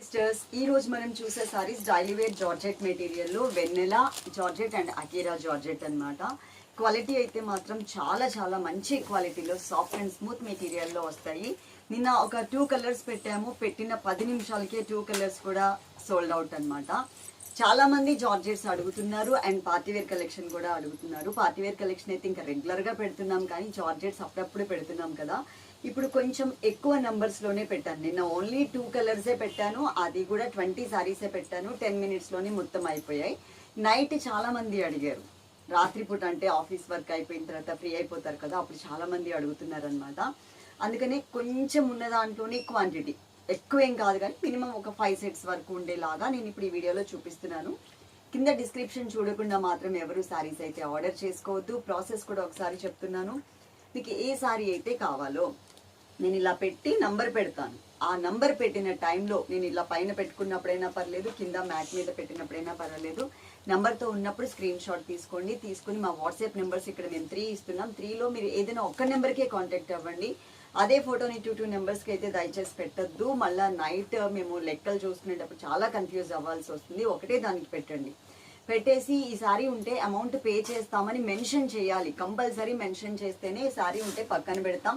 Sisters ఈ రోజు మనం చూసే saris daily wear georgette మెటీరియల్లో Vennela georgette and Akira georgette అనమాట క్వాలిటీ అయితే మాత్రం చాలా చాలా మంచి క్వాలిటీలో సాఫ్ట్ అండ్ స్మూత్ మెటీరియల్లో వస్తాయి. నిన్న ఒక టూ కలర్స్ పెట్టాము పెట్టిన పది నిమిషాలకే టూ కలర్స్ కూడా సోల్డ్ అవుట్ అనమాట చాలా మంది జార్జెట్స్ అడుగుతున్నారు అండ్ పార్టీవేర్ కలెక్షన్ కూడా అడుగుతున్నారు. పార్టీవేర్ కలెక్షన్ అయితే ఇంకా రెగ్యులర్గా పెడుతున్నాం కానీ జార్జెట్స్ అప్పుడప్పుడు పెడుతున్నాం కదా. ఇప్పుడు కొంచెం ఎక్కువ నంబర్స్లోనే పెట్టాను. నిన్న ఓన్లీ టూ కలర్సే పెట్టాను. అది కూడా ట్వంటీ సారీసే పెట్టాను. టెన్ మినిట్స్లోనే మొత్తం అయిపోయాయి. నైట్ చాలామంది అడిగారు. రాత్రిపూట అంటే ఆఫీస్ వర్క్ అయిపోయిన తర్వాత ఫ్రీ అయిపోతారు కదా అప్పుడు చాలామంది అడుగుతున్నారనమాట అడుగుతున్నారు కొంచెం ఉన్న దాంట్లోనే క్వాంటిటీ ఎక్కువ ఏం కాదు కానీ మినిమం ఒక ఫైవ్ సెట్స్ వరకు ఉండేలాగా నేను ఇప్పుడు ఈ వీడియోలో చూపిస్తున్నాను. కింద డిస్క్రిప్షన్ చూడకుండా మాత్రం ఎవరు శారీస్ అయితే ఆర్డర్ చేసుకోవద్దు. ప్రాసెస్ కూడా ఒకసారి చెప్తున్నాను. మీకు ఏ శారీ అయితే కావాలో. నేను ఇలా పెట్టి నంబర్ పెడతాను. ఆ నంబర్ పెట్టిన టైంలో నేను ఇలా పైన పెట్టుకున్నప్పుడైనా పర్లేదు కింద మ్యాట్ మీద పెట్టినప్పుడైనా పర్వాలేదు. నంబర్తో ఉన్నప్పుడు స్క్రీన్ షాట్ తీసుకోండి తీసుకుని మా వాట్సాప్ నెంబర్స్ ఇక్కడ మేము త్రీ ఇస్తున్నాం. త్రీలో మీరు ఏదైనా ఒక్క నెంబర్కే కాంటాక్ట్ అవ్వండి. అదే ఫోటోని టూ టూ నెంబర్స్కి అయితే దయచేసి పెట్టద్దు. మళ్ళీ నైట్ మేము లెక్కలు చూసుకునేటప్పుడు చాలా కన్ఫ్యూజ్ అవ్వాల్సి వస్తుంది. ఒకటే దానికి పెట్టండి. పెట్టేసి ఈ సారీ ఉంటే అమౌంట్ పే చేస్తామని మెన్షన్ చేయాలి. కంపల్సరీ మెన్షన్ చేస్తేనే ఈ సారీ ఉంటే పక్కన పెడతాం.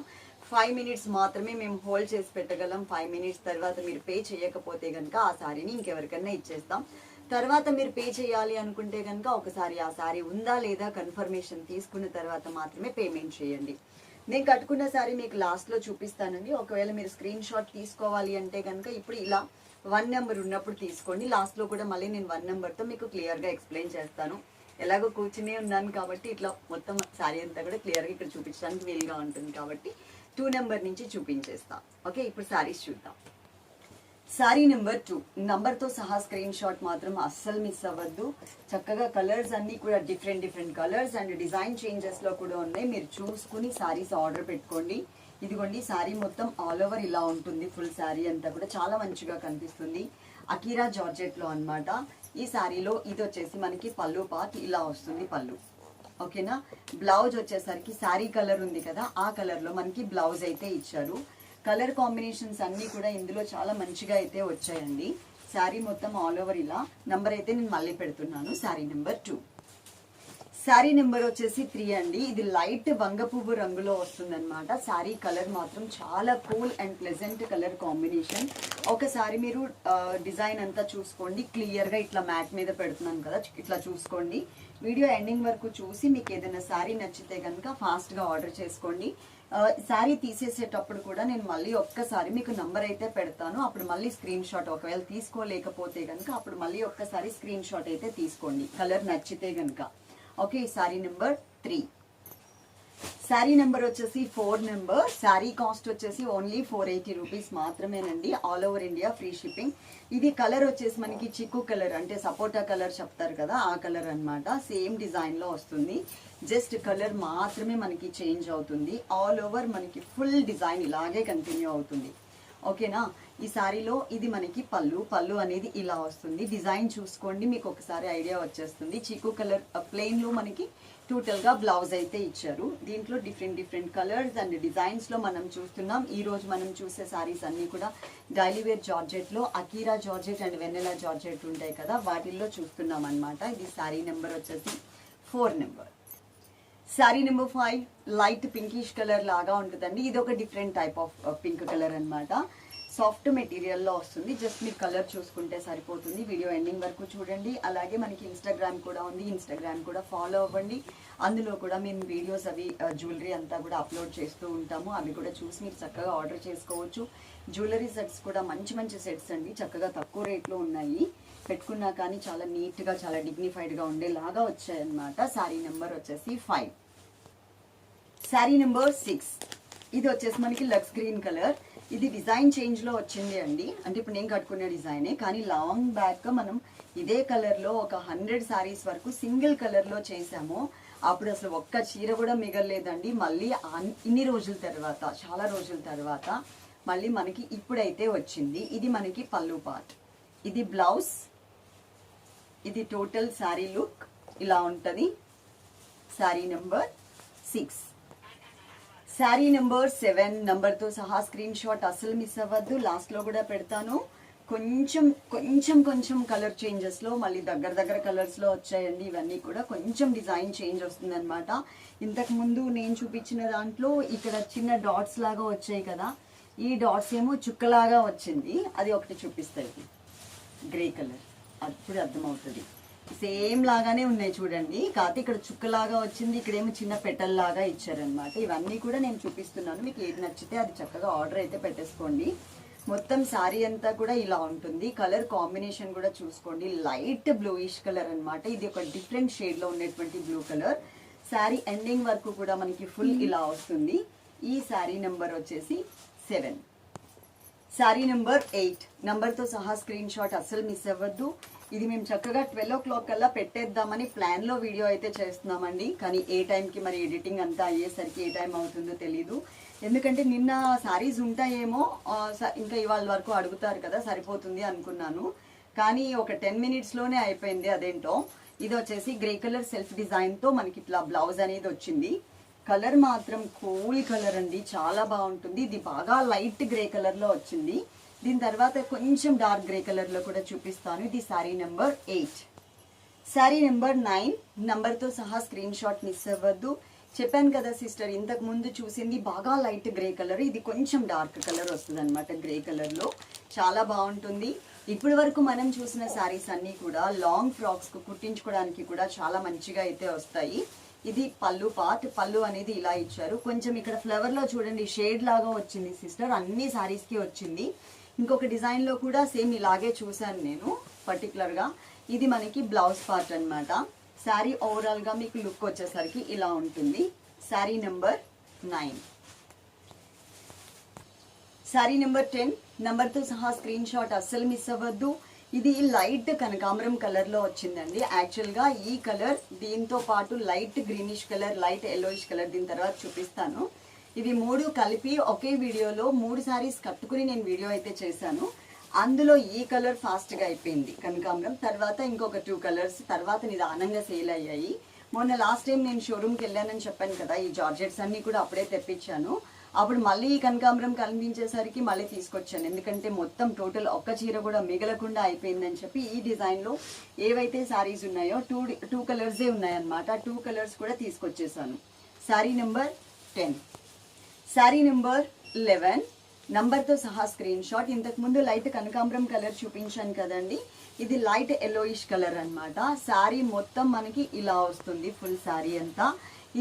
ఫైవ్ మినిట్స్ మాత్రమే మేము హోల్డ్ చేసి పెట్టగలం. ఫైవ్ మినిట్స్ తర్వాత మీరు పే చేయకపోతే కనుక ఆ సారీని ఇంకెవరికైనా ఇచ్చేస్తాం. తర్వాత మీరు పే చేయాలి అనుకుంటే కనుక ఒకసారి ఆ సారీ ఉందా లేదా కన్ఫర్మేషన్ తీసుకున్న తర్వాత మాత్రమే పేమెంట్ చేయండి. నేను కట్టుకున్న సారీ మీకు లాస్ట్లో చూపిస్తానండి. ఒకవేళ మీరు స్క్రీన్ షాట్ తీసుకోవాలి అంటే కనుక ఇప్పుడు ఇలా వన్ నెంబర్ ఉన్నప్పుడు తీసుకోండి. లాస్ట్లో కూడా మళ్ళీ నేను వన్ నెంబర్తో మీకు క్లియర్గా ఎక్స్ప్లెయిన్ చేస్తాను. ఎలాగో కూర్చునే ఉన్నాను కాబట్టి ఇట్లా మొత్తం శారీ అంతా కూడా క్లియర్గా ఇక్కడ చూపించడానికి వీలుగా ఉంటుంది కాబట్టి టూ నెంబర్ నుంచి చూపించేస్తా. ఓకే ఇప్పుడు శారీస్ చూద్దాం. Sari number two. నంబర్తో సహా స్క్రీన్ షాట్ మాత్రం అస్సలు మిస్ అవ్వద్దు. చక్కగా కలర్స్ అన్నీ కూడా different different colours and design చేంజెస్లో కూడా ఉన్నాయి. మీరు చూసుకుని శారీస్ ఆర్డర్ పెట్టుకోండి. ఇదిగోండి శారీ మొత్తం ఆల్ ఓవర్ ఇలా ఉంటుంది. ఫుల్ శారీ అంతా కూడా చాలా మంచిగా కనిపిస్తుంది. అకీరా జార్జెట్లో అనమాట ఈ శారీలో ఇది వచ్చేసి మనకి పళ్ళు పార్ట్ ఇలా వస్తుంది పళ్ళు. ఓకేనా? బ్లౌజ్ వచ్చేసరికి శారీ కలర్ ఉంది కదా ఆ కలర్లో మనకి బ్లౌజ్ అయితే ఇచ్చారు. కలర్ కాంబినేషన్స్ అన్నీ కూడా ఇందులో చాలా మంచిగా అయితే వచ్చాయండి. శారీ మొత్తం ఆల్ ఓవర్ ఇలా. నంబర్ అయితే నేను మళ్ళీ పెడుతున్నాను. Sari number two. Sari number వచ్చేసి త్రీ అండి. ఇది లైట్ వంగపువ్వు రంగులో వస్తుందన్నమాట. శారీ కలర్ మాత్రం చాలా cool and pleasant colour combination. ఒకసారి మీరు డిజైన్ అంతా చూసుకోండి. క్లియర్గా ఇట్లా మ్యాట్ మీద పెడుతున్నాను కదా ఇట్లా చూసుకోండి. వీడియో ఎండింగ్ వరకు చూసి మీకు ఏదైనా శారీ నచ్చితే కనుక ఫాస్ట్గా ఆర్డర్ చేసుకోండి. శారీ తీసేసేటప్పుడు కూడా నేను మళ్ళీ ఒక్కసారి మీకు నంబర్ అయితే పెడతాను. అప్పుడు మళ్ళీ స్క్రీన్ షాట్ ఒకవేళ తీసుకోలేకపోతే కనుక అప్పుడు మళ్ళీ ఒక్కసారి స్క్రీన్ షాట్ అయితే తీసుకోండి. కలర్ నచ్చితే కనుక ఓకే ఈ sari number three sari number వచ్చేసి ఫోర్ నెంబర్. శారీ కాస్ట్ వచ్చేసి ఓన్లీ ఫోర్ ఎయిటీ రూపీస్ మాత్రమేనండి. All over India free shipping. ఇది కలర్ వచ్చేసి మనకి చిక్కు కలర్ అంటే సపోటా కలర్ చెప్తారు కదా ఆ కలర్ అనమాట సేమ్ డిజైన్లో వస్తుంది. జస్ట్ కలర్ మాత్రమే మనకి చేంజ్ అవుతుంది. ఆల్ ఓవర్ మనకి ఫుల్ డిజైన్ ఇలాగే కంటిన్యూ అవుతుంది. ఓకేనా? ఈ శారీలో ఇది మనకి పళ్ళు. పళ్ళు అనేది ఇలా వస్తుంది. డిజైన్ చూసుకోండి మీకు ఒకసారి ఐడియా వచ్చేస్తుంది. చీకు కలర్ ప్లెయిన్లో మనకి టోటల్గా బ్లౌజ్ అయితే ఇచ్చారు. దీంట్లో డిఫరెంట్ డిఫరెంట్ కలర్స్ అండ్ డిజైన్స్లో మనం చూస్తున్నాం. ఈరోజు మనం చూసే సారీస్ అన్నీ కూడా daily wear జార్జెట్లో Akira georgette and Vennela georgette ఉంటాయి కదా వాటిల్లో చూస్తున్నాం అనమాట ఇది సారీ నెంబర్ వచ్చేసి four number sari number five light pinkish colour లాగా ఉంటుందండి. ఇది ఒక different type of pink colour అనమాట సాఫ్ట్ మెటీరియల్లో వస్తుంది. జస్ట్ మీరు కలర్ చూసుకుంటే సరిపోతుంది. వీడియో ఎండింగ్ వరకు చూడండి. అలాగే మనకి ఇన్స్టాగ్రామ్ కూడా ఉంది. ఇన్స్టాగ్రామ్ కూడా ఫాలో అవ్వండి. అందులో కూడా మేము వీడియోస్ అవి జ్యువెలరీ అంతా కూడా అప్లోడ్ చేస్తూ ఉంటాము. అవి కూడా చూసి మీరు చక్కగా ఆర్డర్ చేసుకోవచ్చు. జ్యువెలరీ సెట్స్ కూడా మంచి మంచి సెట్స్ అండి. చక్కగా తక్కువ రేట్లో ఉన్నాయి. పెట్టుకున్నా కానీ చాలా నీట్గా చాలా డిగ్నిఫైడ్గా ఉండేలాగా వచ్చాయన్నమాట. శారీ నెంబర్ వచ్చేసి ఫైవ్ శారీ నెంబర్ సిక్స్ ఇది వచ్చేసి మనకి లక్స్ గ్రీన్ కలర్ ఇది డిజైన్ చేంజ్లో వచ్చింది అండి. అంటే ఇప్పుడు నేను కట్టుకునే డిజైనే కానీ లాంగ్ బ్యాక్ మనం ఇదే కలర్లో ఒక హండ్రెడ్ శారీస్ వరకు సింగిల్ కలర్లో చేసాము. అప్పుడు అసలు ఒక్క చీర కూడా మిగలలేదండి. మళ్ళీ అన్- ఇన్ని రోజుల తర్వాత చాలా రోజుల తర్వాత మళ్ళీ మనకి ఇప్పుడైతే వచ్చింది. ఇది మనకి పళ్ళు పార్ట్ ఇది బ్లౌజ్ ఇది టోటల్ శారీ లుక్ ఇలా ఉంటుంది. Sari number six sari number seven. నెంబర్తో సహా స్క్రీన్ షాట్ అసలు మిస్ అవ్వద్దు. లాస్ట్లో కూడా పెడతాను. కొంచెం కొంచెం కొంచెం కలర్ చేంజెస్లో మళ్ళీ దగ్గర దగ్గర కలర్స్లో వచ్చాయండి. ఇవన్నీ కూడా కొంచెం డిజైన్ చేంజ్ వస్తుందన్నమాట. ఇంతకుముందు నేను చూపించిన దాంట్లో ఇక్కడ చిన్న డాట్స్ లాగా వచ్చాయి కదా. ఈ డాట్స్ ఏమో చుక్కలాగా వచ్చింది. అది ఒకటి చూపిస్తాయి గ్రే కలర్ అప్పుడు అర్థమవుతుంది. సేమ్ లాగానే ఉన్నాయి చూడండి. కాకపోతే ఇక్కడ చుక్కలాగా వచ్చింది ఇక్కడేమో చిన్న పెటల్ లాగా ఇచ్చారనమాట ఇవన్నీ కూడా నేను చూపిస్తున్నాను. మీకు ఏది నచ్చితే అది చక్కగా ఆర్డర్ అయితే పెట్టేసుకోండి. మొత్తం శారీ అంతా కూడా ఇలా ఉంటుంది. కలర్ కాంబినేషన్ కూడా చూసుకోండి. లైట్ బ్లూయిష్ కలర్ అన్నమాట. ఇది ఒక డిఫరెంట్ షేడ్లో ఉన్నటువంటి బ్లూ కలర్. శారీ ఎండింగ్ వరకు కూడా మనకి ఫుల్ ఇలా వస్తుంది. ఈ శారీ నెంబర్ వచ్చేసి సెవెన్. Sari number eight. తో సహా స్క్రీన్ షాట్ అస్సలు మిస్ అవ్వద్దు. ఇది మేము చక్కగా ట్వెల్వ్ ఓ క్లాక్ కల్లా పెట్టేద్దామని ప్లాన్లో వీడియో అయితే చేస్తున్నామండి. కానీ ఏ టైంకి మరి ఎడిటింగ్ అంతా అయ్యేసరికి ఏ టైం అవుతుందో తెలీదు. ఎందుకంటే నిన్న సారీస్ ఉంటాయేమో ఇంకా ఇవాళ వరకు అడుగుతారు కదా సరిపోతుంది అనుకున్నాను. కానీ ఒక టెన్ మినిట్స్లోనే అయిపోయింది అదేంటో. ఇది వచ్చేసి గ్రే కలర్ సెల్ఫ్ డిజైన్తో మనకి ఇట్లా బ్లౌజ్ అనేది వచ్చింది. కలర్ మాత్రం కూల్ కలర్ అండి చాలా బాగుంటుంది. ఇది బాగా లైట్ గ్రే కలర్లో వచ్చింది. దీని తర్వాత కొంచెం డార్క్ గ్రే కలర్లో కూడా చూపిస్తాను. ఇది sari number eight. Sari number nine. నంబర్తో సహా స్క్రీన్ షాట్ మిస్ అవ్వద్దు. చెప్పాను కదా సిస్టర్ ఇంతకు ముందు చూసింది బాగా లైట్ గ్రే కలర్. ఇది కొంచెం డార్క్ కలర్ వస్తుంది అనమాట గ్రే కలర్లో. చాలా బాగుంటుంది. ఇప్పటి వరకు మనం చూసిన శారీస్ అన్నీ కూడా లాంగ్ ఫ్రాక్స్కు కుట్టించుకోవడానికి కూడా చాలా మంచిగా అయితే వస్తాయి. ఇది పళ్ళు పార్ట్ పళ్ళు అనేది ఇలా ఇచ్చారు. కొంచెం ఇక్కడ ఫ్లవర్లో చూడండి షేడ్ లాగా వచ్చింది సిస్టర్. అన్ని శారీస్కి వచ్చింది. ఇంకొక డిజైన్లో కూడా సేమ్ ఇలాగే చూశాను నేను పర్టికులర్గా ఇది మనకి బ్లౌజ్ పార్ట్ అన్నమాట. శారీ ఓవరాల్గా మీకు లుక్ వచ్చేసరికి ఇలా ఉంటుంది. Sari number nine. Sari number ten నెంబర్తో సహా స్క్రీన్ షాట్ అస్సలు మిస్ అవ్వద్దు. ఇది లైట్ కనకాంబరం కలర్లో వచ్చిందండి. యాక్చువల్గా ఈ కలర్ దీంతో పాటు light greenish colour light yellowish colour దీని తర్వాత చూపిస్తాను. ఇవి మూడు కలిపి ఒకే వీడియోలో మూడు సారీస్ కట్టుకుని నేను వీడియో అయితే చేశాను. అందులో ఈ కలర్ ఫాస్ట్గా అయిపోయింది కనకాంబరం. తర్వాత ఇంకొక టూ కలర్స్ తర్వాత నిదానంగా సేల్ అయ్యాయి. మొన్న లాస్ట్ టైం నేను షోరూమ్కి వెళ్ళానని చెప్పాను కదా ఈ జార్జెట్స్ అన్నీ కూడా అప్పుడే తెప్పించాను. అప్పుడు మళ్ళీ ఈ కనకాంబరం కనిపించేసరికి మళ్ళీ తీసుకొచ్చాను. ఎందుకంటే మొత్తం టోటల్ ఒక్క చీర కూడా మిగలకుండా అయిపోయిందని చెప్పి ఈ డిజైన్లో ఏవైతే శారీస్ ఉన్నాయో టూ టూ కలర్సే ఉన్నాయన్నమాట. టూ కలర్స్ కూడా తీసుకొచ్చేసాను. Sari number ten. Sari number eleven నంబర్తో సహా స్క్రీన్ షాట్ ఇంతకు ముందు లైట్ కనకాంబరం కలర్ చూపించాను కదండి. ఇది లైట్ ఎల్లోయిష్ కలర్ అనమాట శారీ మొత్తం మనకి ఇలా వస్తుంది ఫుల్ శారీ అంతా.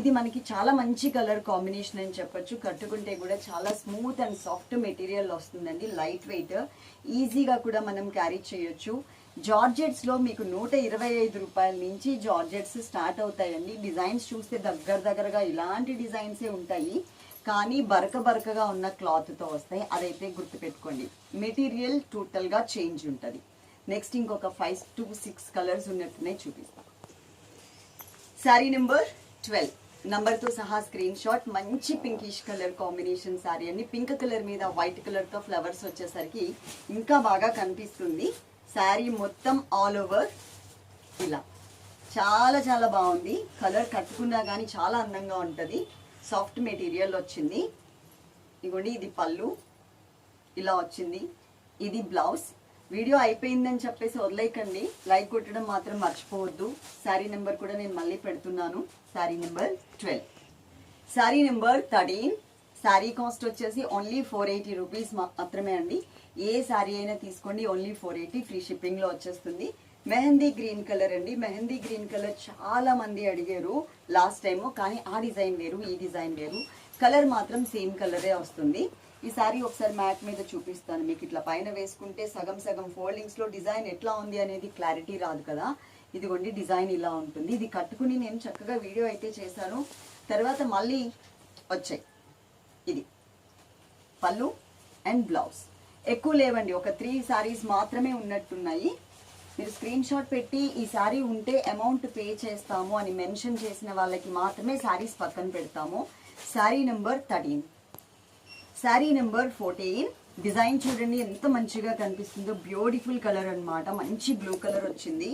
ఇది మనకి చాలా మంచి కలర్ కాంబినేషన్ అని చెప్పొచ్చు. కట్టుకుంటే కూడా చాలా స్మూత్ అండ్ సాఫ్ట్ మెటీరియల్ వస్తుందండి లైట్ వెయిట్ ఈజీగా కూడా మనం క్యారీ చేయొచ్చు. జార్జెట్స్లో మీకు నూట ఇరవై ఐదు రూపాయల నుంచి జార్జెట్స్ స్టార్ట్ అవుతాయండి. డిజైన్స్ చూస్తే దగ్గర దగ్గరగా ఇలాంటి డిజైన్సే ఉంటాయి. కానీ బరక బరకగా ఉన్న క్లాత్తో వస్తాయి. అదైతే గుర్తుపెట్టుకోండి. మెటీరియల్ టోటల్గా చేంజ్ ఉంటుంది. నెక్స్ట్ ఇంకొక ఫైవ్ టు సిక్స్ కలర్స్ ఉన్నట్టునే చూపిస్తాం. శారీ నెంబర్ ట్వెల్వ్ నంబర్తో సహా స్క్రీన్ షాట్ మంచి పింకిష్ కలర్ కాంబినేషన్ శారీ అండి. పింక్ కలర్ మీద వైట్ కలర్తో ఫ్లవర్స్ వచ్చేసరికి ఇంకా బాగా కనిపిస్తుంది. శారీ మొత్తం ఆల్ ఓవర్ ఇలా. చాలా చాలా బాగుంది. కలర్ కట్టుకున్నా కానీ చాలా అందంగా ఉంటుంది. సాఫ్ట్ మెటీరియల్ వచ్చింది. ఇగోండి ఇది పళ్ళు. ఇలా వచ్చింది. ఇది బ్లౌజ్. వీడియో అయిపోయిందని చెప్పేసి వదిలేయకండి. లైక్ కొట్టడం మాత్రం మర్చిపోవద్దు. శారీ నెంబర్ కూడా నేను మళ్ళీ పెడుతున్నాను. Sari number twelve. Sari number thirteen. Sari cost వచ్చేసి ఓన్లీ ఫోర్ ఎయిటీ రూపీస్ మాత్రమే అండి. ఏ శారీ అయినా తీసుకోండి. ఓన్లీ ఫోర్ ఎయిటీ ఫ్రీ షిప్పింగ్లో వచ్చేస్తుంది. మెహందీ గ్రీన్ కలర్ అండి. మెహందీ గ్రీన్ కలర్ చాలా మంది అడిగారు లాస్ట్ టైము కానీ ఆ డిజైన్ వేరు ఈ డిజైన్ వేరు. కలర్ మాత్రం సేమ్ కలరే వస్తుంది. ఈ సారీ ఒకసారి మ్యాట్ మీద చూపిస్తాను మీకు. ఇట్లా పైన వేసుకుంటే సగం సగం ఫోల్డింగ్స్లో డిజైన్ ఎట్లా ఉంది అనేది క్లారిటీ రాదు కదా. ఇదిగోండి డిజైన్ ఇలా ఉంటుంది. ఇది కట్టుకుని నేను చక్కగా వీడియో అయితే చేశాను. తర్వాత మళ్ళీ వచ్చాయి. ఇది. పళ్ళు అండ్ బ్లౌజ్. ఎక్కువ లేవండి. ఒక త్రీ సారీస్ మాత్రమే ఉన్నట్టున్నాయి. మీరు స్క్రీన్ షాట్ పెట్టి ఈ శారీ ఉంటే అమౌంట్ పే చేస్తాము అని మెన్షన్ చేసిన వాళ్ళకి మాత్రమే శారీస్ పక్కన పెడతాము. Sari number thirteen sari number fourteen design చూడండి ఎంత మంచిగా కనిపిస్తుందో. బ్యూటిఫుల్ కలర్ అనమాట మంచి బ్లూ కలర్ వచ్చింది.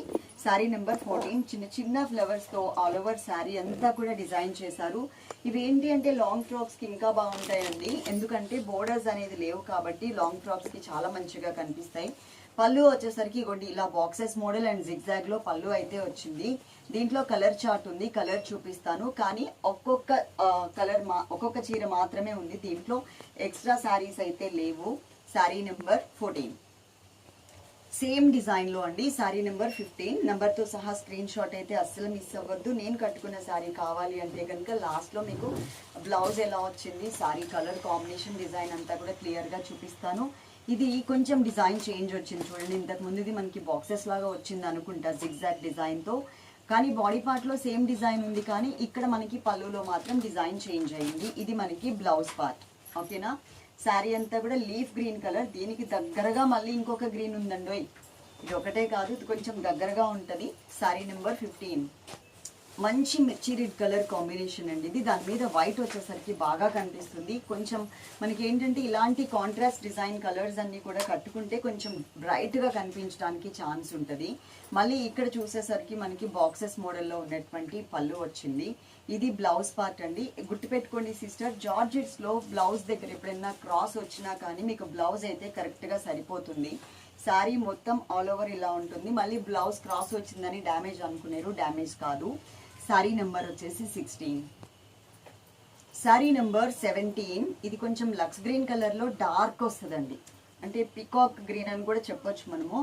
శారీ నెంబర్ ఫోర్టీన్ చిన్న చిన్న ఫ్లవర్స్తో ఆల్ ఓవర్ శారీ అంతా కూడా డిజైన్ చేశారు. ఇవి ఏంటి అంటే లాంగ్ ఫ్రాక్స్కి ఇంకా బాగుంటాయండి. ఎందుకంటే బోర్డర్స్ అనేది లేవు కాబట్టి లాంగ్ ఫ్రాక్స్కి చాలా మంచిగా కనిపిస్తాయి. పళ్ళు వచ్చేసరికి ఇగోండి ఇలా బాక్సెస్ మోడల్ అండ్ జిగ్జాగ్లో పళ్ళు అయితే వచ్చింది. దీంట్లో కలర్ చార్ట్ ఉంది కలర్ చూపిస్తాను. కానీ ఒక్కొక్క కలర్ మా ఒక్కొక్క చీర మాత్రమే ఉంది. దీంట్లో ఎక్స్ట్రా శారీస్ అయితే లేవు. Sari number fourteen. సేమ్ డిజైన్లో అండి శారీ నెంబర్ ఫిఫ్టీన్. నెంబర్తో సహా స్క్రీన్ షాట్ అయితే అస్సలు మిస్ అవ్వద్దు. నేను కట్టుకున్న శారీ కావాలి అంటే కనుక లాస్ట్లో మీకు బ్లౌజ్ ఎలా వచ్చింది శారీ కలర్ కాంబినేషన్ డిజైన్ అంతా కూడా క్లియర్గా చూపిస్తాను. ఇది కొంచెం డిజైన్ చేంజ్ వచ్చింది చూడండి. ఇంతకు ముందు ఇది మనకి బాక్సెస్ లాగా వచ్చింది అనుకుంటా జిగ్జాగ్ డిజైన్తో కానీ బాడీ పార్ట్లో సేమ్ డిజైన్ ఉంది కానీ ఇక్కడ మనకి పళ్ళులో మాత్రం డిజైన్ చేంజ్ అయింది. ఇది మనకి బ్లౌజ్ పార్ట్ ఓకేనా శారీ అంతా కూడా లీఫ్ గ్రీన్ కలర్ దీనికి దగ్గరగా మళ్ళీ ఇంకొక గ్రీన్ ఉందండి ఇది ఒకటే కాదు ఇది కొంచెం దగ్గరగా ఉంటుంది. శారీ నెంబర్ ఫిఫ్టీన్ మంచి మిర్చి రెడ్ కలర్ కాంబినేషన్ అండి. ఇది దాని మీద వైట్ వచ్చేసరికి బాగా కనిపిస్తుంది. కొంచెం మనకి ఏంటంటే ఇలాంటి కాంట్రాస్ట్ డిజైన్ కలర్స్ అన్నీ కూడా కట్టుకుంటే కొంచెం బ్రైట్గా కనిపించడానికి ఛాన్స్ ఉంటుంది. మళ్ళీ ఇక్కడ చూసేసరికి మనకి బాక్సెస్ మోడల్లో ఉన్నటువంటి పళ్ళు వచ్చింది. ఇది బ్లౌజ్ పార్ట్ అండి. గుర్తుపెట్టుకోండి సిస్టర్ జార్జెట్స్లో బ్లౌజ్ దగ్గర ఎప్పుడైనా క్రాస్ వచ్చినా కానీ మీకు బ్లౌజ్ అయితే కరెక్ట్గా సరిపోతుంది. శారీ మొత్తం ఆల్ ఓవర్ ఇలా ఉంటుంది. మళ్ళీ బ్లౌజ్ క్రాస్ వచ్చిందని డ్యామేజ్ అనుకునేరు డ్యామేజ్ కాదు. శారీ నెంబర్ వచ్చేసి సిక్స్టీన్. శారీ నెంబర్ సెవెంటీన్ ఇది కొంచెం లక్స్ గ్రీన్ కలర్లో డార్క్ వస్తుందండి. అంటే పికాక్ గ్రీన్ అని కూడా చెప్పొచ్చు మనము.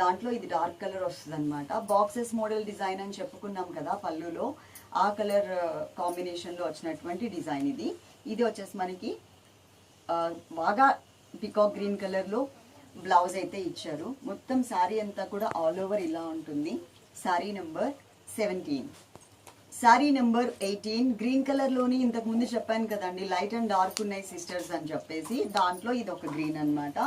దాంట్లో ఇది డార్క్ కలర్ వస్తుంది అనమాట బాక్సెస్ మోడల్ డిజైన్ అని చెప్పుకున్నాం కదా పళ్ళులో. ఆ కలర్ కాంబినేషన్లో వచ్చినటువంటి డిజైన్ ఇది. ఇది వచ్చేసి మనకి బాగా పికాక్ గ్రీన్ కలర్లో బ్లౌజ్ అయితే ఇచ్చారు. మొత్తం శారీ అంతా కూడా ఆల్ ఓవర్ ఇలా ఉంటుంది. Sari number seventeen. Sari number eighteen green కలర్లోని ఇంతకు ముందు చెప్పాను కదండి లైట్ అండ్ డార్క్ ఉన్నాయి సిస్టర్స్ అని చెప్పేసి. దాంట్లో ఇది ఒక గ్రీన్ అన్నమాట.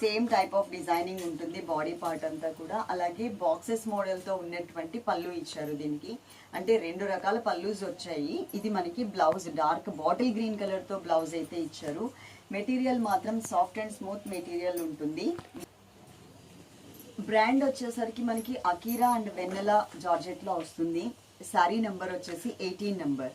సేమ్ టైప్ ఆఫ్ డిజైనింగ్ ఉంటుంది బాడీ పార్ట్ అంతా కూడా. అలాగే బాక్సెస్ మోడల్తో ఉన్నటువంటి పళ్ళు ఇచ్చారు దీనికి. అంటే రెండు రకాల పళ్ళుస్ వచ్చాయి. ఇది మనకి బ్లౌజ్ డార్క్ బాటిల్ గ్రీన్ కలర్తో బ్లౌజ్ అయితే ఇచ్చారు. మెటీరియల్ మాత్రం సాఫ్ట్ అండ్ స్మూత్ మెటీరియల్ ఉంటుంది. బ్రాండ్ వచ్చేసరికి మనకి అకీరా అండ్ వెన్నెల జార్జెట్లో వస్తుంది. శారీ నెంబర్ వచ్చేసి ఎయిటీన్ నెంబర్.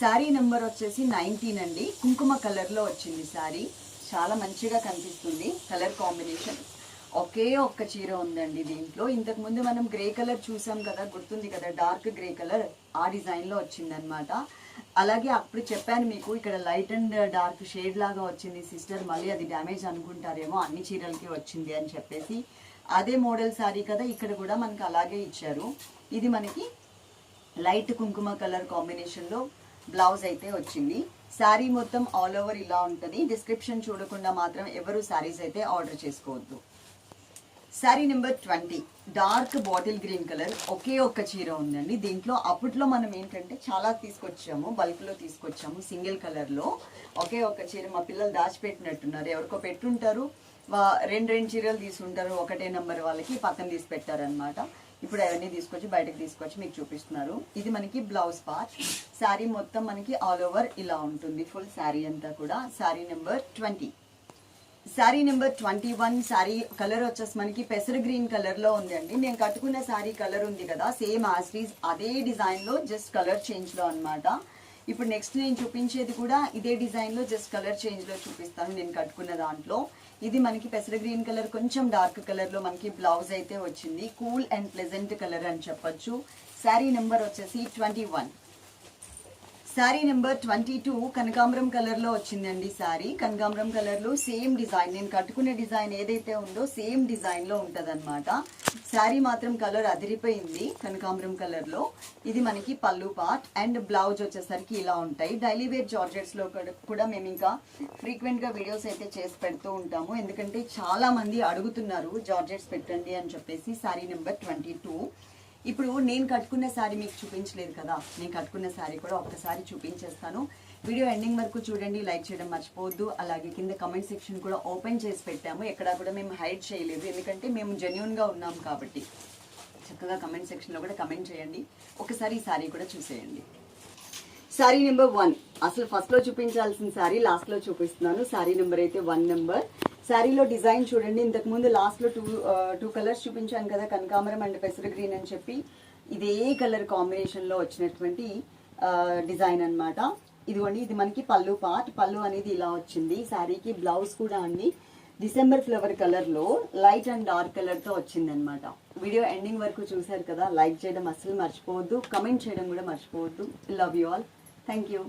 శారీ నెంబర్ వచ్చేసి నైన్టీన్ అండి. కుంకుమ కలర్లో వచ్చింది శారీ చాలా మంచిగా కనిపిస్తుంది కలర్ కాంబినేషన్. ఒకే ఒక్క చీర ఉందండి దీంట్లో. ఇంతకుముందు మనం గ్రే కలర్ చూసాం కదా గుర్తుంది కదా డార్క్ గ్రే కలర్ ఆ డిజైన్లో వచ్చిందనమాట అలాగే అప్పుడు చెప్పాను మీకు ఇక్కడ లైట్ అండ్ డార్క్ షేడ్ లాగా వచ్చింది. సిస్టర్ మళ్ళీ అది డ్యామేజ్ అనుకుంటారేమో అన్ని చీరలకి వచ్చింది అని చెప్పేసి. అదే మోడల్ శారీ కదా ఇక్కడ కూడా మనకి అలాగే ఇచ్చారు. ఇది మనకి లైట్ కుంకుమ కలర్ కాంబినేషన్లో బ్లౌజ్ అయితే వచ్చింది. శారీ మొత్తం ఆల్ ఓవర్ ఇలా ఉంటుంది. డిస్క్రిప్షన్ చూడకుండా మాత్రం ఎవరు శారీస్ అయితే ఆర్డర్ చేసుకోవద్దు. Sari number twenty dark bottle green colour. ఒకే ఒక్క చీర ఉందండి. దీంట్లో అప్పట్లో మనం ఏంటంటే చాలా తీసుకొచ్చాము. బల్క్లో తీసుకొచ్చాము సింగిల్ కలర్లో ఒకే ఒక్క చీర మా పిల్లలు దాచిపెట్టినట్టున్నారు. ఎవరికో పెట్టుంటారు. రెండు రెండు చీరలు తీసుకుంటారు. ఒకటే నెంబర్ వాళ్ళకి పక్కన తీసి పెట్టారనమాట ఇప్పుడు అవన్నీ తీసుకొచ్చి బయటకు తీసుకొచ్చి మీకు చూపిస్తున్నారు. ఇది మనకి బ్లౌజ్ పార్ట్ శారీ మొత్తం మనకి ఆల్ ఓవర్ ఇలా ఉంటుంది. ఫుల్ శారీ అంతా కూడా. Sari number twenty sari number twenty one sari colour వచ్చేసి మనకి పెసర గ్రీన్ కలర్లో ఉందండి. నేను కట్టుకున్న శారీ కలర్ ఉంది కదా. సేమ్ యాస్టీస్ అదే డిజైన్లో జస్ట్ కలర్ చేంజ్లో అనమాట ఇప్పుడు నెక్స్ట్ నేను చూపించేది కూడా ఇదే డిజైన్లో జస్ట్ కలర్ చేంజ్లో చూపిస్తాను నేను కట్టుకున్న దాంట్లో. ఇది మనకి పెసర గ్రీన్ కలర్ కొంచెం డార్క్ కలర్లో మనకి బ్లౌజ్ అయితే వచ్చింది. కూల్ అండ్ ప్లెజెంట్ కలర్ అని చెప్పొచ్చు. శారీ నెంబర్ వచ్చేసి twenty one. Sari number twenty two కనకాంబరం కలర్లో వచ్చిందండి శారీ కనకాంబరం కలర్లో సేమ్ డిజైన్ నేను కట్టుకునే డిజైన్ ఏదైతే ఉందో సేమ్ డిజైన్లో ఉంటుందన్నమాట. శారీ మాత్రం కలర్ అదిరిపోయింది కనకాంబరం కలర్లో ఇది మనకి పళ్ళు పార్ట్ అండ్ బ్లౌజ్ వచ్చేసరికి ఇలా ఉంటాయి. డైలీ వేర్ జార్జెట్స్లో కూడా- మేము ఇంకా ఫ్రీక్వెంట్గా వీడియోస్ అయితే చేసి పెడుతూ ఉంటాము. ఎందుకంటే చాలామంది అడుగుతున్నారు జార్జెట్స్ పెట్టండి అని చెప్పేసి. శారీ నెంబర్ ట్వంటీ టూ ఇప్పుడు నేను కట్టుకున్న శారీ మీకు చూపించలేదు కదా. నేను కట్టుకున్న శారీ కూడా ఒక్కసారి చూపించేస్తాను. వీడియో ఎండింగ్ వరకు చూడండి లైక్ చేయడం మర్చిపోవద్దు. అలాగే కింద కమెంట్ సెక్షన్ కూడా ఓపెన్ చేసి పెట్టాము. ఎక్కడ కూడా మేము హైడ్ చేయలేదు. ఎందుకంటే మేము జెన్యున్గా ఉన్నాం కాబట్టి. చక్కగా కమెంట్ సెక్షన్లో కూడా కమెంట్ చేయండి. ఒకసారి ఈ శారీ కూడా చూసేయండి. శారీ నెంబర్ వన్ అసలు ఫస్ట్లో చూపించాల్సిన శారీ లాస్ట్లో చూపిస్తున్నాను. శారీ నెంబర్ అయితే వన్ నెంబర్ శారీలో డిజైన్ చూడండి. ఇంతకుముందు లాస్ట్లో టూ టూ కలర్స్ చూపించాను కదా కనకాంబరం అండ్ పెసర గ్రీన్ అని చెప్పి. ఇదే కలర్ కాంబినేషన్లో వచ్చినటువంటి డిజైన్ అనమాట ఇదిగోండి ఇది మనకి పళ్ళు పార్ట్ పళ్ళు అనేది ఇలా వచ్చింది. శారీకి బ్లౌజ్ కూడా అండి. డిసెంబర్ ఫ్లవర్ కలర్లో లైట్ అండ్ డార్క్ కలర్తో వచ్చిందనమాట వీడియో ఎండింగ్ వరకు చూశారు కదా లైక్ చేయడం అస్సలు మర్చిపోవద్దు. కమెంట్ చేయడం కూడా మర్చిపోవద్దు. Love you all thank you